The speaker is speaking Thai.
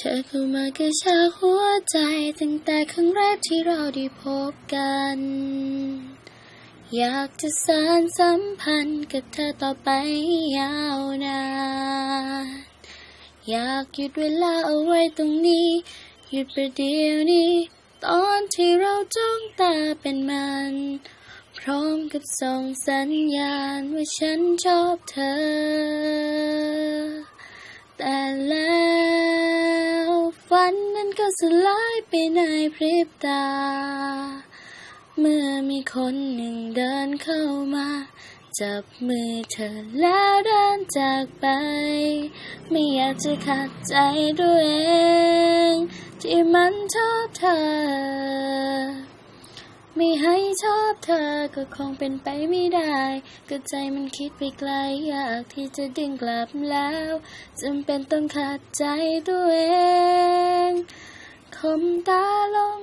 เธอเข้ามากระชากหัวใจ ตั้งแต่ครั้งแรกที่เราได้พบกัน อยากจะสานสัมพันธ์กับเธอต่อไปยาวนานอยากหยุดเวลาเอาไว้ตรงนี้ หยุดประเดี๋ยวนี้ ตอนที่เราจ้องตาเป็นมัน พร้อมกับส่งสัญญาณว่าฉันชอบเธอ แต่แล้ว ฝันนั้นก็สลายไปในพริบตา เมื่อมีคนหนึ่งเดินเข้ามา จับมือเธอแล้วเดินจากไป ไม่อยากจะขัดใจด้วยเอง ที่มันชอบเธอ ไม่ให้ชอบเธอก็คงเป็นไปไม่ได้ ก็ใจมันคิดไปไกลอยากที่จะดึงกลับแล้วจำเป็นต้องขัดใจตัวเองคมตาลง